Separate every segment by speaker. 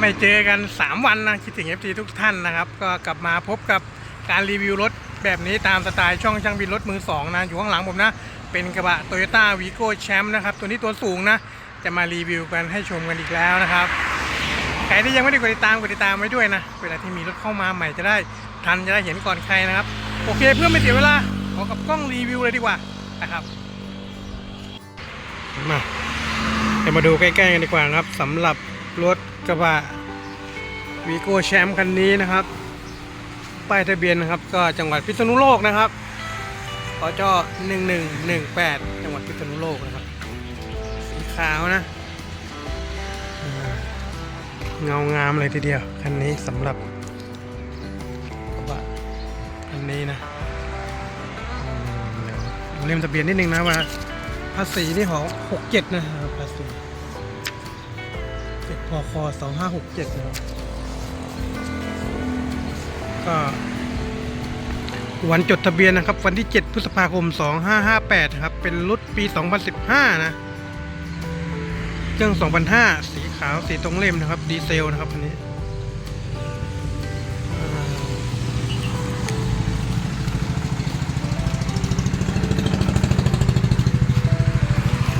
Speaker 1: ไม่เจอกัน 3 วันนะคิดถึง FT ทุกท่านนะครับ ก็กลับมาพบกับการรีวิวรถแบบนี้ตามสไตล์ช่องช่างบินรถมือสองนะ อยู่ข้างหลังผมนะ เป็นกระบะ Toyota Vigo Champ นะครับ ตัวนี้ตัวสูงนะ จะมารีวิวกันให้ชมกันอีกแล้วนะครับ ใครที่ยังไม่ได้กดติดตามกดติดตามไว้ด้วยนะ เวลาที่มีรถเข้ามาใหม่จะได้ทันจะได้เห็นก่อนใครนะครับ โอเคเพื่อไม่เสียเวลาขอกับกล้องรีวิวเลยดีกว่านะครับมาเดี๋ยวมาดูใกล้ๆกันดีกว่าครับสำหรับ รถกระบะวีโก้แชมป์คันนี้นะครับ ป้ายทะเบียนนะครับ ก็จังหวัดพิษณุโลกนะครับขอจอ1118 จังหวัดพิษณุโลกนะครับ สีขาวนะ เงางามเลยทีเดียว คันนี้สำหรับกระบะคันนี้นะเดี๋ยวดูเล่มทะเบียนนิดนึงนะว่าภาษีนี่ของหกเจ็ดนะครับภาษี เจ็ดพคสองห้าหกเจ็ดนะครับ ก็วันจดทะเบียนนะครับ วันที่ 7 พฤษภาคม 2558 นะครับ เป็นรถปี 2015 นะ เครื่อง 2005 สีขาวสีตรงเล่มนะครับ ดีเซลนะครับอันนี้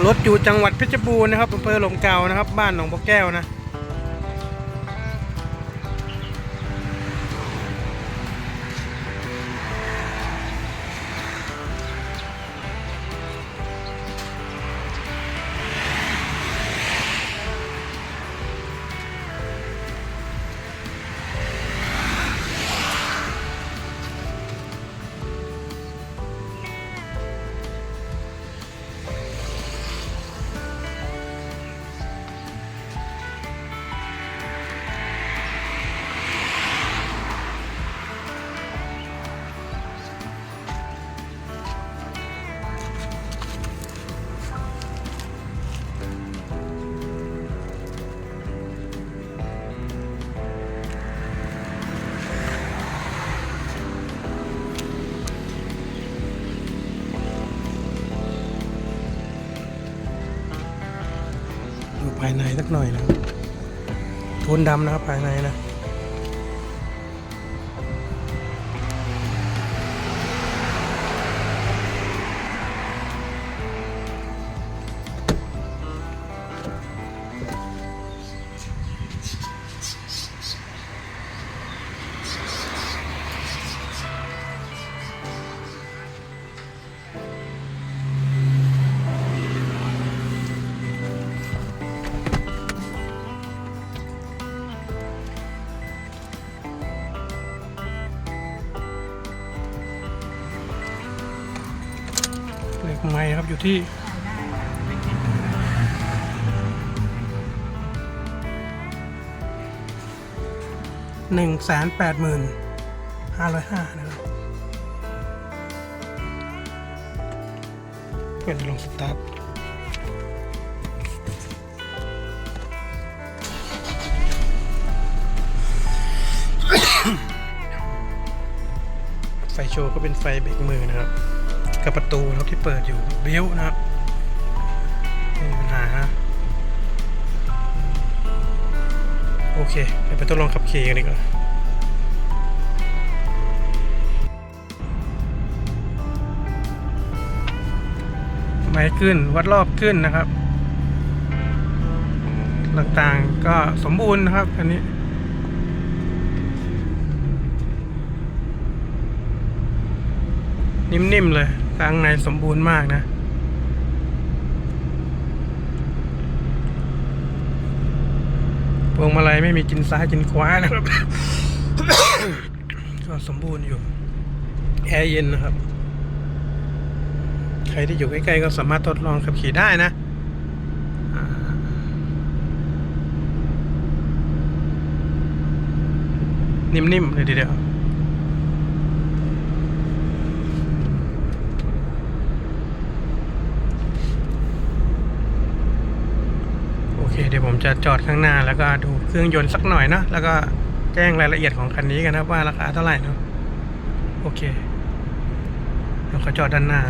Speaker 1: รถอยู่จังหวัดเพชรบูรณ์นะครับอำเภอหลมเกานะครับ บ้านหนองบัวแก้วนะ ภายในสักหน่อยนะครับโทนดำนะครับภายในนะ เลขไม้นะครับอยู่ที่หนึ่งแสนแปดหมื่นห้าร้อยห้านะครับเพื่อนลงสตาร์ทไฟโชว์ก็เป็นไฟเบรกมือนะครับ กับประตูนะครับที่เปิดอยู่บี้วนะครับไม่มีปัญหานะโอเคเดี๋ยวไปทดลองขับขี่กันดีกว่าไม้ขึ้นวัดรอบขึ้นนะครับ ต่างๆก็สมบูรณ์นะครับ อันนี้ นิ่มๆเลย ข้างในสมบูรณ์มากนะ พวงมาลัยไม่มีกินซ้ายกินขวานะครับ ก็สมบูรณ์อยู่ แอร์เย็นนะครับ ใครที่อยู่ใกล้ ๆ ก็สามารถทดลองขับขี่ได้นะอ่านิ่มๆเลยทีเดียว โอเค เดี๋ยว ผมจะจอดข้างหน้าแล้วก็ดูเครื่องยนต์สักหน่อยเนาะแล้วก็แจ้งรายละเอียดของคันนี้กันนะว่าราคาเท่าไหร่เนาะโอเคเดี๋ยวเขาจอดด้านหน้า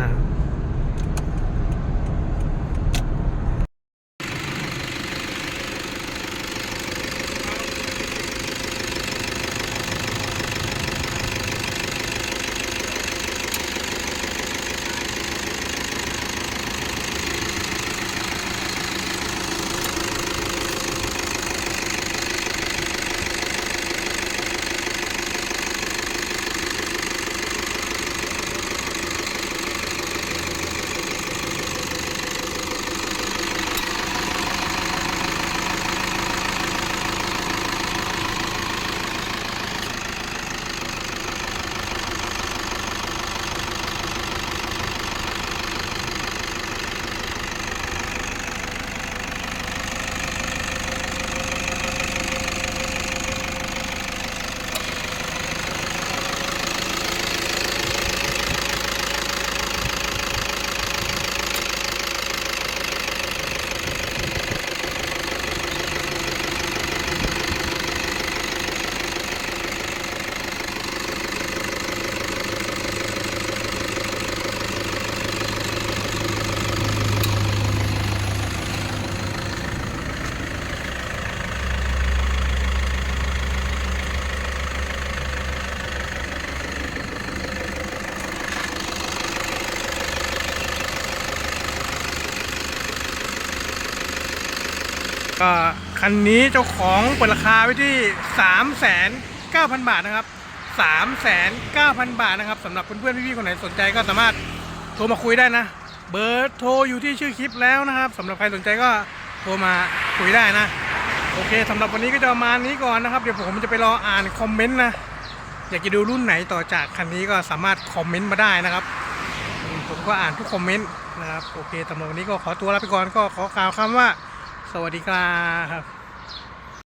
Speaker 1: ก็คันนี้เจ้าของเปิดราคาไว้ที่ 3 9 0 0 0 บาทนะครับ 3 9 0 0 0 บาทนะครับสำหรับเพื่อนๆพี่ๆคนไหนสนใจก็สามารถโทรมาคุยได้นะ เบอร์โทรอยู่ที่ชื่อคลิปแล้วนะครับสำหรับใครสนใจก็โทรมาคุยได้นะ โอเคสำหรับวันนี้ก็จะประมาณนี้ก่อนนะครับ เดี๋ยวผมจะไปรออ่านคอมเมนต์นะอยากจะดูรุ่นไหนต่อจากคันนี้ก็สามารถคอมเมนต์มาได้นะครับ ผมก็อ่านทุกคอมเมนต์นะครับ โอเคสำหรับวันนี้ก็ขอตัวลาไปก่อนก็ขอกล่าวคำว่า สวัสดีครับ